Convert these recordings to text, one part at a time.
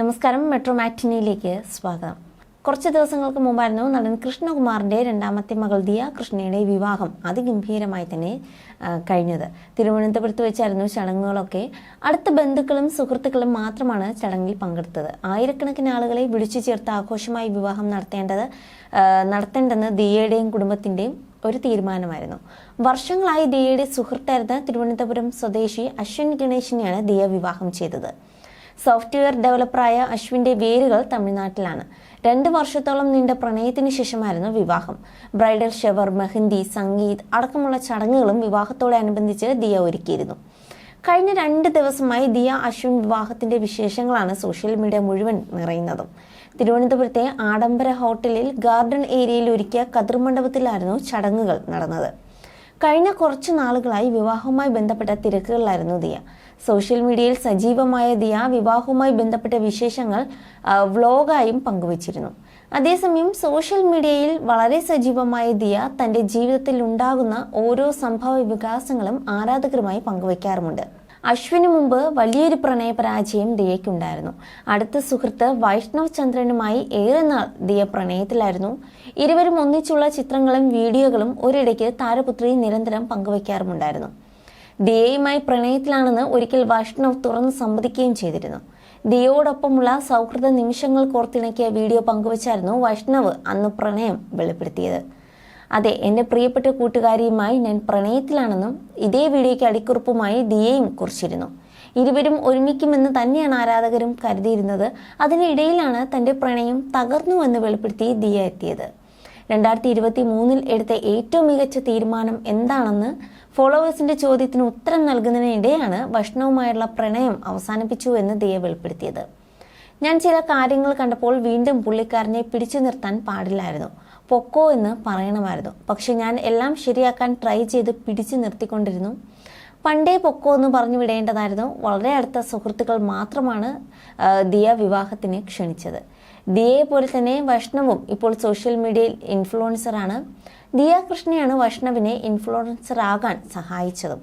നമസ്കാരം മെട്രോ മാറ്റിനിയിലേക്ക് സ്വാഗതം. കുറച്ച് ദിവസങ്ങൾക്ക് മുമ്പായിരുന്നു നടൻ കൃഷ്ണകുമാറിന്റെ രണ്ടാമത്തെ മകൾ ദിയ കൃഷ്ണയുടെ വിവാഹം അതിഗംഭീരമായി തന്നെ കഴിഞ്ഞത്. തിരുവനന്തപുരത്ത് വെച്ചായിരുന്നു ചടങ്ങുകളൊക്കെ. അടുത്ത ബന്ധുക്കളും സുഹൃത്തുക്കളും മാത്രമാണ് ചടങ്ങിൽ പങ്കെടുത്തത്. ആയിരക്കണക്കിന് ആളുകളെ വിളിച്ചു ചേർത്ത് ആഘോഷമായി വിവാഹം നടത്തേണ്ടത് നടത്തേണ്ടെന്ന് ദിയയുടെയും കുടുംബത്തിന്റെയും ഒരു തീരുമാനമായിരുന്നു. വർഷങ്ങളായി ദിയയുടെ സുഹൃത്തായിരുന്ന തിരുവനന്തപുരം സ്വദേശി അശ്വിൻ ഗണേശിനെയാണ് ദിയ വിവാഹം ചെയ്തത്. സോഫ്റ്റ്വെയർ ഡെവലപ്പറായ അശ്വിന്റെ വേരുകൾ തമിഴ്നാട്ടിലാണ്. രണ്ട് വർഷത്തോളം നീണ്ട പ്രണയത്തിന് ശേഷമായിരുന്നു വിവാഹം. ബ്രൈഡൽ ഷവർ മെഹന്തി സംഗീത് അടക്കമുള്ള ചടങ്ങുകളും വിവാഹത്തോടനുബന്ധിച്ച് ദിയ ഒരുക്കിയിരുന്നു. കഴിഞ്ഞ രണ്ട് ദിവസമായി ദിയ അശ്വിൻ വിവാഹത്തിന്റെ വിശേഷങ്ങളാണ് സോഷ്യൽ മീഡിയ മുഴുവൻ നിറയുന്നതും. തിരുവനന്തപുരത്തെ ആഡംബര ഹോട്ടലിൽ ഗാർഡൻ ഏരിയയിൽ ഒരുക്കിയ കതിർ മണ്ഡപത്തിലായിരുന്നു ചടങ്ങുകൾ നടന്നത്. കഴിഞ്ഞ കുറച്ച് നാളുകളായി വിവാഹവുമായി ബന്ധപ്പെട്ട തിരക്കുകളിലായിരുന്നു ദിയ. സോഷ്യൽ മീഡിയയിൽ സജീവമായ ദിയ വിവാഹവുമായി ബന്ധപ്പെട്ട വിശേഷങ്ങൾ വ്ലോഗായും പങ്കുവച്ചിരുന്നു. അതേസമയം സോഷ്യൽ മീഡിയയിൽ വളരെ സജീവമായ ദിയ തന്റെ ജീവിതത്തിൽ ഉണ്ടാകുന്ന ഓരോ സംഭവ വികാസങ്ങളും ആരാധകരുമായി പങ്കുവയ്ക്കാറുമുണ്ട് അശ്വിന് മുമ്പ് വലിയൊരു പ്രണയപരാജയം ദിയയ്ക്കുണ്ടായിരുന്നു. അടുത്ത സുഹൃത്ത് വൈഷ്ണവ് ചന്ദ്രനുമായി ഏറെ നാൾ ദിയ പ്രണയത്തിലായിരുന്നു. ഇരുവരും ഒന്നിച്ചുള്ള ചിത്രങ്ങളും വീഡിയോകളും ഒരിടയ്ക്ക് താരപുത്രി നിരന്തരം പങ്കുവയ്ക്കാറുമുണ്ടായിരുന്നു ദിയയുമായി പ്രണയത്തിലാണെന്ന് ഒരിക്കൽ വൈഷ്ണവ് തുറന്ന് സമ്മതിക്കുകയും ചെയ്തിരുന്നു. ദിയോടൊപ്പമുള്ള സൗഹൃദ നിമിഷങ്ങൾ കോർത്തിണക്കിയ വീഡിയോ പങ്കുവച്ചായിരുന്നു വൈഷ്ണവ് അന്ന് പ്രണയം വെളിപ്പെടുത്തിയത്. അതെ എന്റെ പ്രിയപ്പെട്ട കൂട്ടുകാരിയുമായി ഞാൻ പ്രണയത്തിലാണെന്നും ഇതേ വീഡിയോയ്ക്ക് അടിക്കുറിപ്പുമായി ദിയയും കുറിച്ചിരുന്നു. ഇരുവരും ഒരുമിക്കുമെന്ന് തന്നെയാണ് ആരാധകരും കരുതിയിരുന്നത്. അതിനിടയിലാണ് തന്റെ പ്രണയം തകർന്നുവെന്ന് വെളിപ്പെടുത്തി ദിയ എത്തിയത്. രണ്ടായിരത്തി ഇരുപത്തി മൂന്നിൽ എടുത്ത ഏറ്റവും മികച്ച തീരുമാനം എന്താണെന്ന് ഫോളോവേഴ്സിന്റെ ചോദ്യത്തിന് ഉത്തരം നൽകുന്നതിനിടെയാണ് വൈഷ്ണവുമായുള്ള പ്രണയം അവസാനിപ്പിച്ചു എന്ന് ദിയ വെളിപ്പെടുത്തിയത്. ഞാൻ ചില കാര്യങ്ങൾ കണ്ടപ്പോൾ വീണ്ടും പുള്ളിക്കാരനെ പിടിച്ചു നിർത്താൻ പാടില്ലായിരുന്നു. പൊക്കോ എന്ന് പറയണമായിരുന്നു. പക്ഷെ ഞാൻ എല്ലാം ശരിയാക്കാൻ ട്രൈ ചെയ്ത് പിടിച്ചു നിർത്തിക്കൊണ്ടിരുന്നു. പണ്ടേ പൊക്കോ എന്ന് പറഞ്ഞു വിടേണ്ടതായിരുന്നു. വളരെ അടുത്ത സുഹൃത്തുക്കൾ മാത്രമാണ് ദിയ വിവാഹത്തിന് ക്ഷണിച്ചത്. ദിയയെ പോലെ തന്നെ വൈഷ്ണവും ഇപ്പോൾ സോഷ്യൽ മീഡിയയിൽ ഇൻഫ്ലുവൻസറാണ് ദിയ കൃഷ്ണയാണ് വൈഷ്ണവിനെ ഇൻഫ്ലുവൻസർ ആകാൻ സഹായിച്ചതും.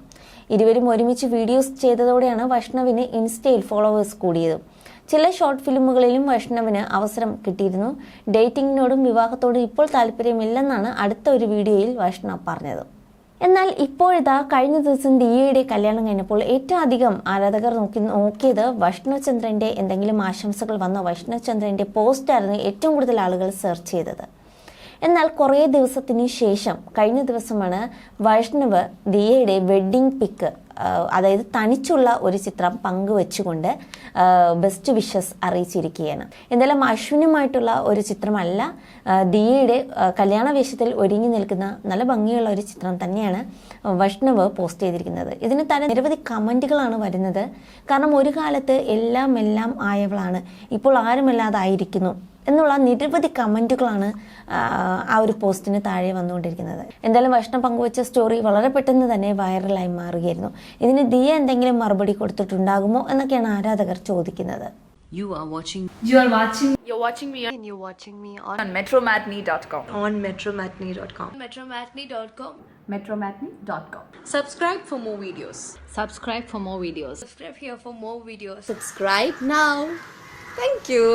ഇരുവരും ഒരുമിച്ച് വീഡിയോസ് ചെയ്തതോടെയാണ് വൈഷ്ണവിന് ഇൻസ്റ്റയിൽ ഫോളോവേഴ്സ് കൂടിയത്. ചില ഷോർട്ട് ഫിലിമുകളിലും വൈഷ്ണവിന് അവസരം കിട്ടിയിരുന്നു. ഡേറ്റിംഗിനോടും വിവാഹത്തോടും ഇപ്പോൾ താല്പര്യമില്ലെന്നാണ് അടുത്ത ഒരു വീഡിയോയിൽ വൈഷ്ണവ് പറഞ്ഞത്. എന്നാൽ ഇപ്പോഴിതാ കഴിഞ്ഞ ദിവസം ദിയയുടെ കല്യാണം കഴിഞ്ഞപ്പോൾ ഏറ്റവും അധികം ആരാധകർ നോക്കി നോക്കിയത് വൈഷ്ണവചന്ദ്രന്റെ എന്തെങ്കിലും ആശംസകൾ വന്ന വൈഷ്ണവചന്ദ്രന്റെ പോസ്റ്റായിരുന്നു ഏറ്റവും കൂടുതൽ ആളുകൾ സെർച്ച് ചെയ്തത്. എന്നാൽ കുറേ ദിവസത്തിന് ശേഷം കഴിഞ്ഞ ദിവസമാണ് വൈഷ്ണവ് ദിയയുടെ വെഡ്ഡിംഗ് പിക്ക് അതായത് തനിച്ചുള്ള ഒരു ചിത്രം പങ്കുവെച്ചുകൊണ്ട് ബെസ്റ്റ് വിഷസ് അറിയിച്ചിരിക്കുകയാണ്. എന്തായാലും അശ്വിനുമായിട്ടുള്ള ഒരു ചിത്രമല്ല ദിയയുടെ കല്യാണ വേഷത്തിൽ ഒരുങ്ങി നിൽക്കുന്ന നല്ല ഭംഗിയുള്ള ഒരു ചിത്രം തന്നെയാണ് വൈഷ്ണവ് പോസ്റ്റ് ചെയ്തിരിക്കുന്നത്. ഇതിന് തന്നെ നിരവധി കമന്റുകളാണ് വരുന്നത്. കാരണം ഒരു കാലത്ത് എല്ലാം എല്ലാം ആയവളാണ്. ഇപ്പോൾ ആരുമല്ലാതായിരിക്കുന്നു. എന്നുള്ള നിരവധി കമന്റുകളാണ് ആ ഒരു പോസ്റ്റിന് താഴെ വന്നുകൊണ്ടിരിക്കുന്നത് എന്തായാലും വൈഷ്ണവ് പങ്കുവച്ച സ്റ്റോറി വളരെ പെട്ടെന്ന് തന്നെ വൈറലായി മാറുകയായിരുന്നു ഇതിന് ദിയ എന്തെങ്കിലും മറുപടി കൊടുത്തിട്ടുണ്ടാകുമോ എന്നൊക്കെയാണ് ആരാധകർ ചോദിക്കുന്നത് You are watching You are watching You're watching me and you're watching me on, on metromatney.com. on metromatney.com. metromatney.com. Metromatney.com. Subscribe for more videos. subscribe for more videos. Subscribe here for more videos. Subscribe now. Thank you.